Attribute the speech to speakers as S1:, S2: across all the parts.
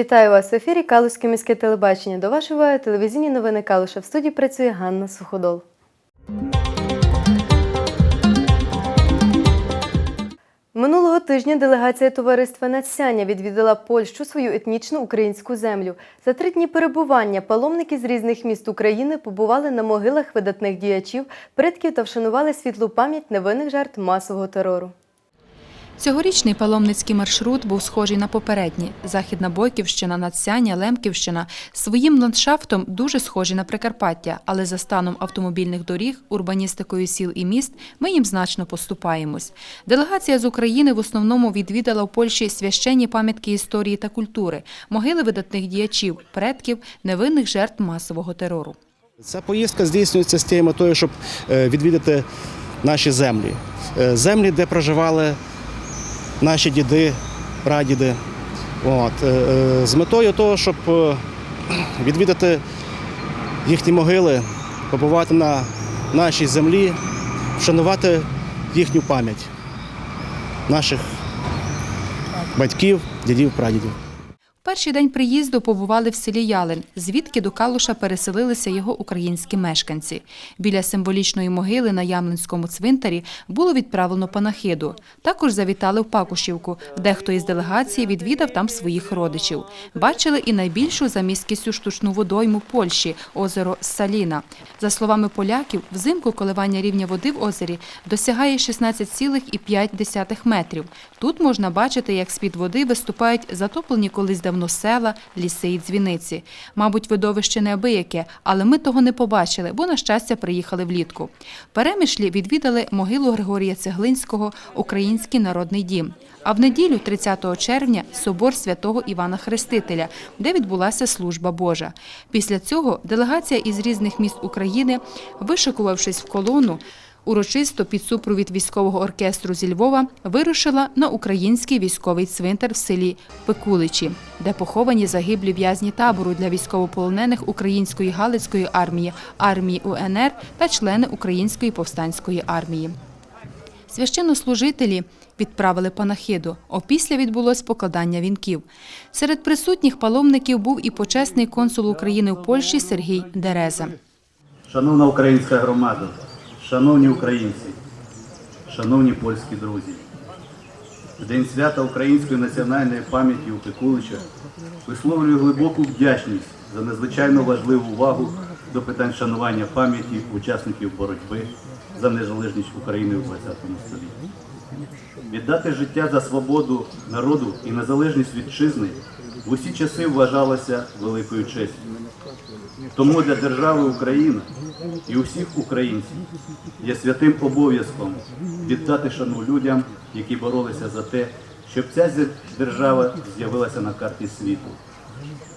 S1: Вітаю вас в ефірі Калуське міське телебачення. До уваги телевізійні новини Калуша. В студії працює Ганна Суходол. Минулого тижня делегація товариства Надсяння відвідала Польщу свою етнічну українську землю. За три дні перебування паломники з різних міст України побували на могилах видатних діячів, предків та вшанували світлу пам'ять невинних жертв масового терору.
S2: Цьогорічний паломницький маршрут був схожий на попередні. Західна Бойківщина, Надсяння, Лемківщина своїм ландшафтом дуже схожі на Прикарпаття, але за станом автомобільних доріг, урбаністикою сіл і міст ми їм значно поступаємось. Делегація з України в основному відвідала в Польщі священні пам'ятки історії та культури, могили видатних діячів, предків, невинних жертв масового терору.
S3: Ця поїздка здійснюється з тією метою, щоб е, відвідати наші землі. Е, Землі, де проживали наші діди, прадіди. От. е, е, З метою того, щоб е, відвідати їхні могили, побувати на нашій землі, вшанувати їхню пам'ять наших батьків, дідів, прадідів.
S2: Перший день приїзду побували в селі Ялин, звідки до Калуша переселилися його українські мешканці. Біля символічної могили на Ямлинському цвинтарі було відправлено панахиду. Також завітали в Пакушівку. Дехто із делегації відвідав там своїх родичів. Бачили і найбільшу за міськістю штучну водойму Польщі – озеро Саліна. За словами поляків, взимку коливання рівня води в озері досягає 16,5 метрів. Тут можна бачити, як з-під води виступають затоплені колись давно села, ліси і дзвіниці. Мабуть, видовище неабияке, але ми того не побачили, бо, на щастя, приїхали влітку. В Перемишлі відвідали могилу Григорія Цеглинського «Український народний дім». А в неділю, 30 червня, собор святого Івана Хрестителя, де відбулася служба Божа. Після цього делегація із різних міст України, вишикувавшись в колону, урочисто під супровід військового оркестру зі Львова вирушила на український військовий цвинтар в селі Пекуличі, де поховані загиблі в'язні табору для військовополонених української Галицької армії, армії УНР та члени Української повстанської армії. Священнослужителі відправили панахиду. Опісля відбулось покладання вінків. Серед присутніх паломників був і почесний консул України в Польщі Сергій Дереза.
S4: Шановна українська громада, шановні українці, шановні польські друзі, в День свята української національної пам'яті у Пекуличах висловлюю глибоку вдячність за надзвичайно важливу увагу до питань шанування пам'яті учасників боротьби за незалежність України у ХХ столітті. Віддати життя за свободу народу і незалежність вітчизни в усі часи вважалося великою честю. Тому для держави Україна і усіх українців є святим обов'язком віддати шану людям, які боролися за те, щоб ця держава з'явилася на карті світу,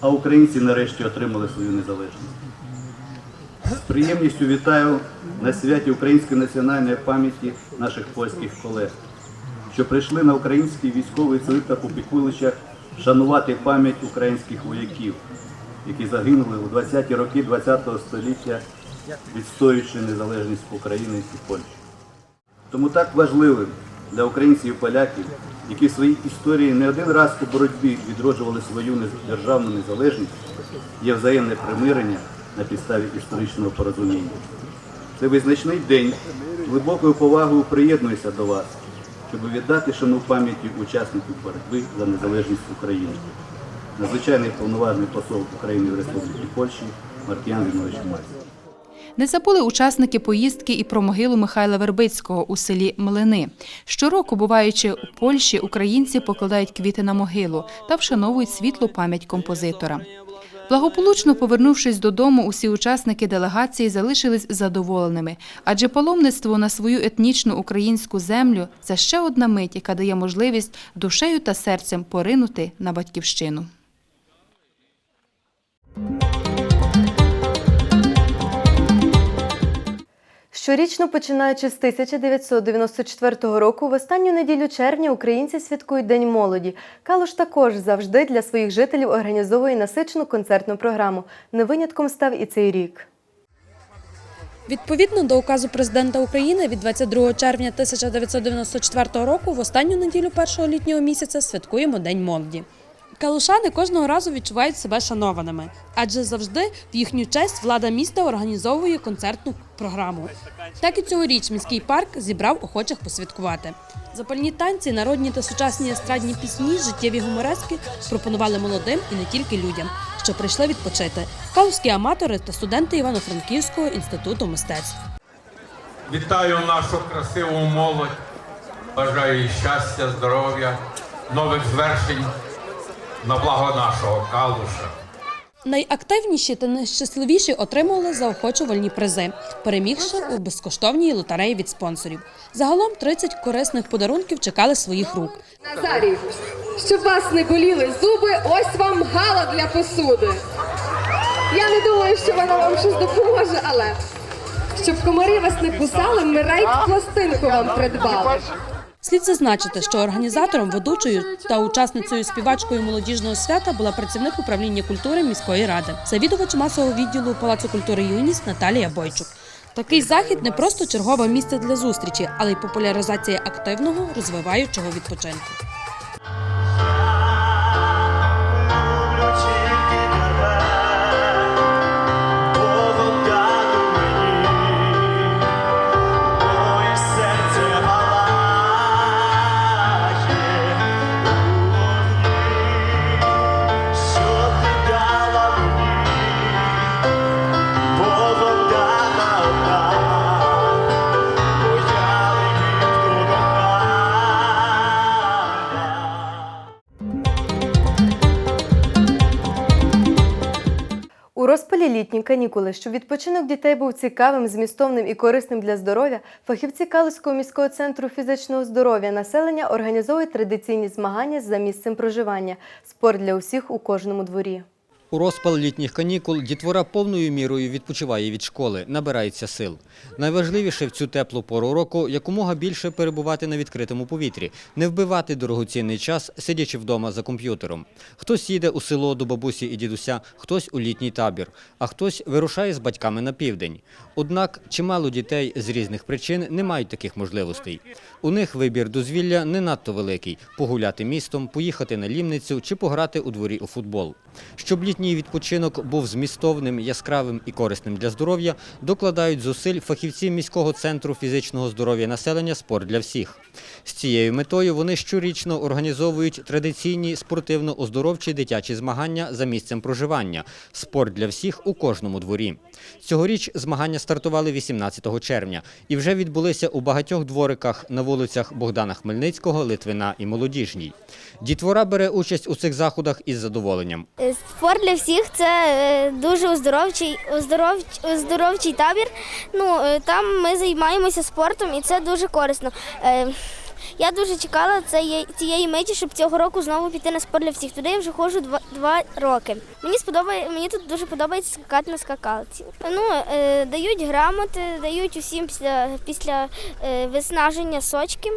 S4: а українці нарешті отримали свою незалежність. З приємністю вітаю на святі української національної пам'яті наших польських колег, що прийшли на український військовий цвинтар у Пікуличах шанувати пам'ять українських вояків, які загинули у 20-ті роки ХХ століття, відстоюючи незалежність України і Польщі. Тому так важливим для українців і поляків, які в своїй історії не один раз у боротьбі відроджували свою державну незалежність, є взаємне примирення на підставі історичного порозуміння. Це визначний день. Глибокою повагою приєднуюся до вас, щоб віддати шану пам'яті учасників боротьби за незалежність України. Надзвичайний повноважний посол України в Республіці Польщі Маркіян Зінович Мальцев.
S2: Не забули учасники поїздки і про могилу Михайла Вербицького у селі Млини. Щороку, буваючи у Польщі, українці покладають квіти на могилу та вшановують світлу пам'ять композитора. Благополучно повернувшись додому, усі учасники делегації залишились задоволеними, адже паломництво на свою етнічну українську землю це ще одна мить, яка дає можливість душею та серцем поринути на батьківщину.
S1: Щорічно, починаючи з 1994 року, в останню неділю червня українці святкують День молоді. Калуш також завжди для своїх жителів організовує насичену концертну програму. Не винятком став і цей рік.
S5: Відповідно до указу президента України від 22 червня 1994 року в останню неділю першого літнього місяця святкуємо День молоді. Калушани кожного разу відчувають себе шанованими, адже завжди в їхню честь влада міста організовує концертну програму. Так і цьогоріч міський парк зібрав охочих посвяткувати. Запальні танці, народні та сучасні естрадні пісні, життєві гуморески пропонували молодим і не тільки людям, що прийшли відпочити. Калузькі аматори та студенти Івано-Франківського інституту мистецтв.
S6: Вітаю нашу красиву молодь. Бажаю щастя, здоров'я, нових звершень на благо нашого калуша.
S5: Найактивніші та найщасливіші отримували заохочувальні призи, перемігши у безкоштовній лотереї від спонсорів. Загалом 30 корисних подарунків чекали своїх рук.
S7: Назарій, щоб вас не боліли зуби, ось вам гала для посуди. Я не думаю, що вона вам щось допоможе, але щоб комарі вас не кусали, ми рейд пластинку вам придбали.
S5: Слід зазначити, що організатором, ведучою та учасницею співачкою молодіжного свята була працівник управління культури міської ради, завідувач масового відділу Палацу культури юність Наталія Бойчук. Такий захід не просто чергове місце для зустрічі, але й популяризація активного розвиваючого відпочинку.
S1: У літні канікули, щоб відпочинок дітей був цікавим, змістовним і корисним для здоров'я, фахівці Калузького міського центру фізичного здоров'я населення організовують традиційні змагання за місцем проживання. Спорт для усіх у кожному дворі.
S8: У розпал літніх канікул дітвора повною мірою відпочиває від школи, набирається сил. Найважливіше в цю теплу пору року якомога більше перебувати на відкритому повітрі, не вбивати дорогоцінний час, сидячи вдома за комп'ютером. Хтось їде у село до бабусі і дідуся, хтось у літній табір, а хтось вирушає з батьками на південь. Однак чимало дітей з різних причин не мають таких можливостей. У них вибір дозвілля не надто великий – погуляти містом, поїхати на лімницю чи пограти у дворі у футбол. Щоб літній відпочинок був змістовним, яскравим і корисним для здоров'я, докладають зусиль фахівці міського центру фізичного здоров'я населення «Спорт для всіх». З цією метою вони щорічно організовують традиційні спортивно-оздоровчі дитячі змагання за місцем проживання «Спорт для всіх» у кожному дворі. Цьогоріч змагання стартували 18 червня і вже відбулися у багатьох двориках на вулицях Богдана Хмельницького, Литвина і Молодіжній. Дітвора бере участь у цих заходах із задоволенням.
S9: Спорт для всіх це е, дуже оздоровчий, оздоровч, оздоровчий табір. Ну, е, там ми займаємося спортом і це дуже корисно. Е, Я дуже чекала цієї миті, щоб цього року знову піти на спорт для всіх. Туди я вже ходжу два, два роки. Мені сподобає, мені тут дуже подобається скакати на скакалці. Ну, е, дають грамоти, дають усім після, після е, виснаження сочки.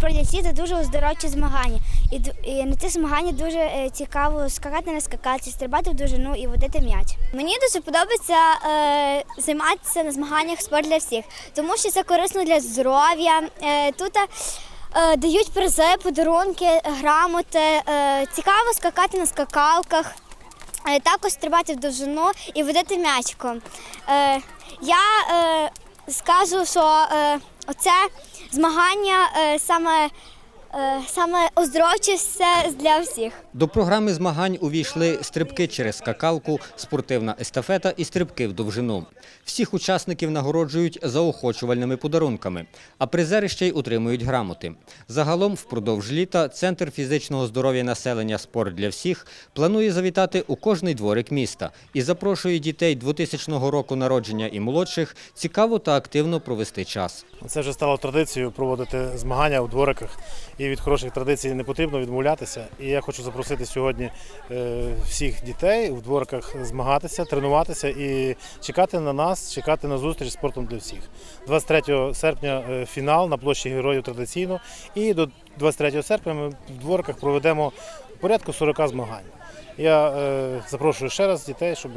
S9: Це дуже оздоровчі змагання. І, і на ці змагання дуже е, цікаво скакати на скакалці, стрибати в довжину і водити м'яч. Мені дуже подобається е, займатися на змаганнях спорт для всіх, тому що це корисно для здоров'я. Е, тут е, дають призи, подарунки, грамоти. Е, цікаво скакати на скакалках. Е, Також стрибати в довжину і водити м'ячиком. Е, я е, скажу, що е, оце змагання е, саме, саме оздоровче все для всіх.
S8: До програми змагань увійшли стрибки через скакалку, спортивна естафета і стрибки в довжину. Всіх учасників нагороджують заохочувальними подарунками, а призери ще й отримують грамоти. Загалом впродовж літа Центр фізичного здоров'я населення «Спорт для всіх» планує завітати у кожний дворик міста і запрошує дітей 2000 року народження і молодших цікаво та активно провести час.
S10: Це вже стало традицією проводити змагання у двориках. І від хороших традицій не потрібно відмовлятися. І я хочу запросити сьогодні е, всіх дітей у двориках змагатися, тренуватися і чекати на нас, чекати на зустріч спортом для всіх. 23 серпня е, фінал на площі Героїв традиційно. І до 23 серпня ми в двориках проведемо порядку 40 змагань. Я е, запрошую ще раз дітей, щоб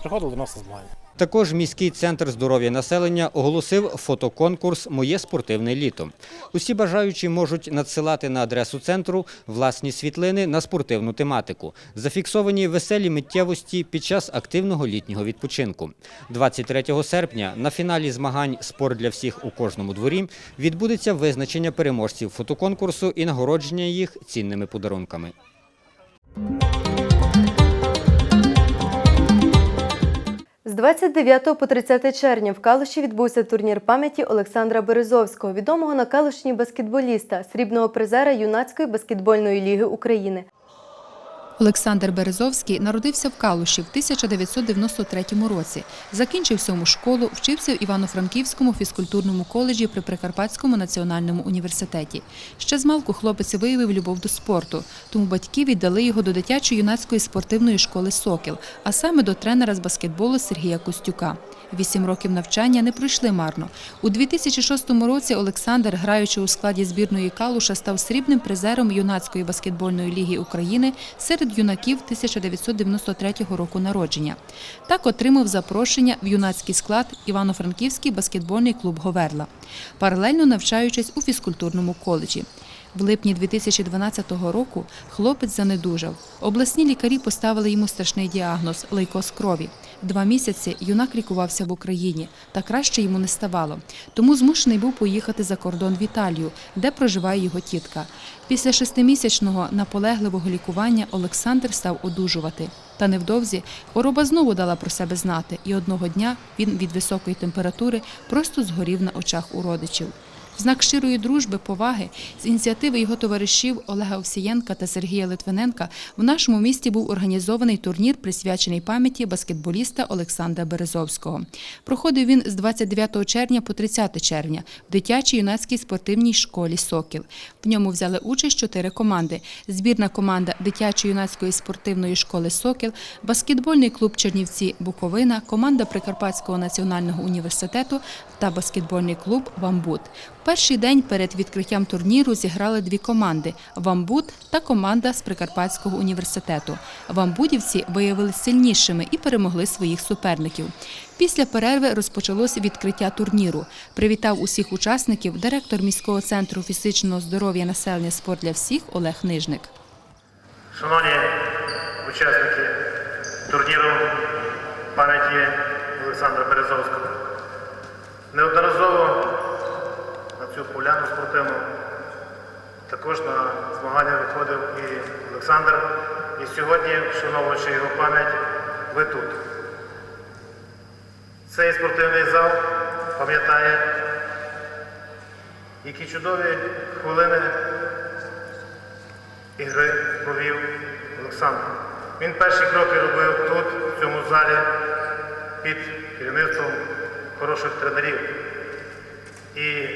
S10: приходили до нас на змагання.
S8: Також міський центр здоров'я населення оголосив фотоконкурс Моє спортивне літо. Усі бажаючі можуть надсилати на адресу центру власні світлини на спортивну тематику, зафіксовані веселі миттєвості під час активного літнього відпочинку. 23 серпня на фіналі змагань Спорт для всіх у кожному дворі відбудеться визначення переможців фотоконкурсу і нагородження їх цінними подарунками.
S1: З 29 по 30 червня в Калуші відбувся турнір пам'яті Олександра Березовського, відомого на Калушні баскетболіста, срібного призера юнацької баскетбольної ліги України.
S2: Олександр Березовський народився в Калуші в 1993 році. Закінчив сьому школу, вчився в Івано-Франківському фізкультурному коледжі при Прикарпатському національному університеті. Ще з малку хлопець виявив любов до спорту, тому батьки віддали його до дитячої юнацької спортивної школи Сокіл, а саме до тренера з баскетболу Сергія Костюка. Вісім років навчання не пройшли марно. У 2006 році Олександр, граючи у складі збірної Калуша, став срібним призером юнацької баскетбольної ліги України серед юнаків 1993 року народження. Так отримав запрошення в юнацький склад Івано-Франківський баскетбольний клуб Говерла, паралельно навчаючись у фізкультурному коледжі. В липні 2012 року хлопець занедужав. Обласні лікарі поставили йому страшний діагноз лейкоз крові. Два місяці юнак лікувався в Україні, та краще йому не ставало. Тому змушений був поїхати за кордон в Італію, де проживає його тітка. Після шестимісячного наполегливого лікування Олександр став одужувати. Та невдовзі хвороба знову дала про себе знати, і одного дня він від високої температури просто згорів на очах у родичів. В знак щирої дружби, поваги з ініціативи його товаришів Олега Овсієнка та Сергія Литвиненка в нашому місті був організований турнір, присвячений пам'яті баскетболіста Олександра Березовського. Проходив він з 29 червня по 30 червня в дитячій юнацькій спортивній школі Сокіл. В ньому взяли участь чотири команди: збірна команда дитячої юнацької спортивної школи Сокіл, баскетбольний клуб Чернівці Буковина, команда Прикарпатського національного університету та баскетбольний клуб Вамбут. Перший день перед відкриттям турніру зіграли дві команди Вамбут та команда з Прикарпатського університету. Вамбудівці виявилися сильнішими і перемогли своїх суперників. Після перерви розпочалося відкриття турніру. Привітав усіх учасників директор міського центру фізичного здоров'я населення спорт для всіх Олег Нижник.
S10: Шановні учасники турніру пам'яті Олександра Березовського, неодноразово цю поляну спортивну також на змагання виходив і Олександр. І сьогодні, вшановуючи його пам'ять, ви тут. Цей спортивний зал пам'ятає, які чудові хвилини ігри провів Олександр. Він перші кроки робив тут, в цьому залі, під керівництвом хороших тренерів. І,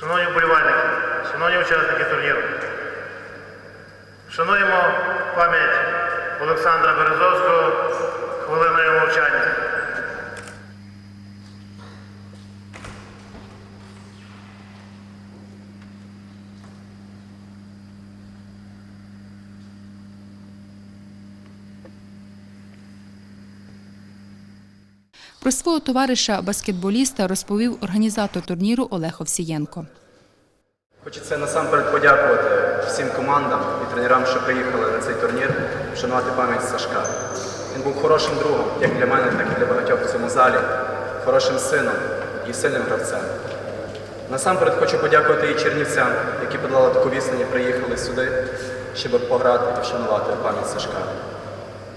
S10: шановні вболівальники, шановні учасники турніру, шануємо пам'ять Олександра Березовського хвилиною мовчання.
S2: Про свого товариша баскетболіста розповів організатор турніру Олег Овсієнко.
S11: Хочеться насамперед подякувати всім командам і тренерам, що приїхали на цей турнір, вшанувати пам'ять Сашка. Він був хорошим другом, як для мене, так і для багатьох в цьому залі, хорошим сином і сильним гравцем. Насамперед хочу подякувати і чернівцям, які подолали таку і приїхали сюди, щоб пограти і вшанувати пам'ять Сашка.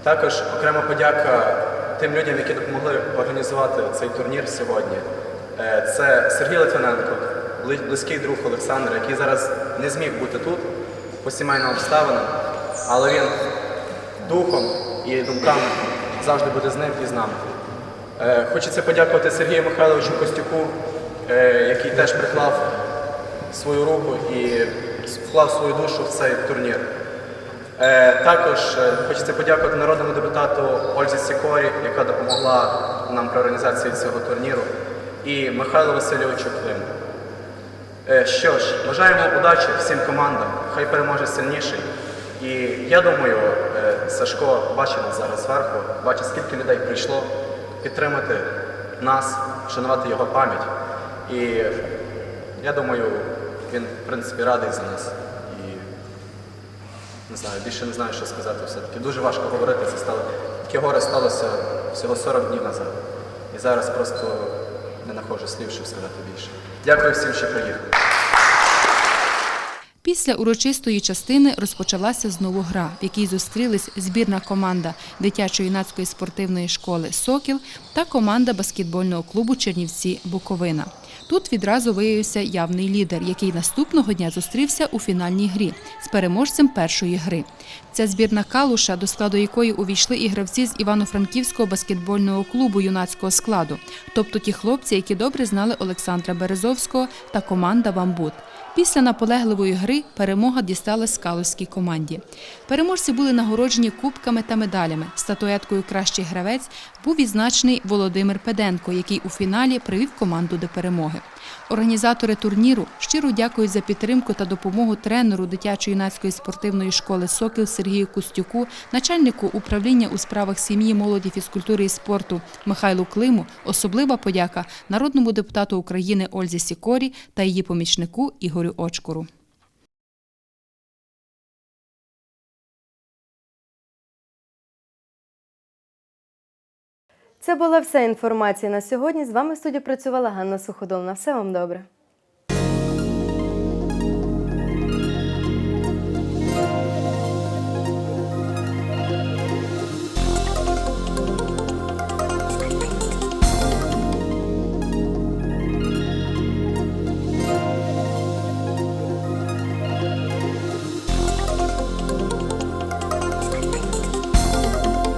S11: Також окрема подяка тим людям, які допомогли організувати цей турнір сьогодні. Е, Це Сергій Литвиненко, близький друг Олександра, який зараз не зміг бути тут по сімейним обставинам, але він духом і думками завжди буде з ним і з нами. Е, Хочеться подякувати Сергію Михайловичу Костюку, е, який теж приклав свою руку і вклав свою душу в цей турнір. Е, Також е, хочеться подякувати народному депутату Ользі Сікорі, яка допомогла нам при організації цього турніру, і Михайлу Васильовичу Климу. Е, Що ж, бажаємо удачі всім командам, хай переможе сильніший. І я думаю, Сашко нас зараз зверху, бачить, скільки людей прийшло, підтримати нас, вшанувати його пам'ять. І я думаю, він, в принципі, радий за нас. Не знаю, більше не знаю, що сказати все-таки. Дуже важко говорити. Це стало таке горе сталося всього 40 днів назад. І зараз просто не знаходжу слів, щоб сказати більше. Дякую всім, що приїхали.
S2: Після урочистої частини розпочалася знову гра, в якій зустрілись збірна команда дитячо-юнацької спортивної школи Сокіл та команда баскетбольного клубу Чернівці Буковина. Тут відразу виявився явний лідер, який наступного дня зустрівся у фінальній грі з переможцем першої гри. Ця збірна калуша, до складу якої увійшли і гравці з Івано-Франківського баскетбольного клубу юнацького складу, тобто ті хлопці, які добре знали Олександра Березовського та команда Вамбут. Після наполегливої гри перемога дісталась скаловській команді. Переможці були нагороджені кубками та медалями. Статуеткою Кращий гравець був відзначений Володимир Педенко, який у фіналі привів команду до перемоги. Організатори турніру щиро дякують за підтримку та допомогу тренеру дитячо-юнацької спортивної школи Сокіл Сергію Кустюку, начальнику управління у справах сім'ї, молоді, фізкультури і спорту Михайлу Климу. Особлива подяка народному депутату України Ользі Сікорі та її помічнику Ігорю Очкуру.
S1: Це була вся інформація на сьогодні. З вами в студії працювала Ганна Суходол. На все вам добре.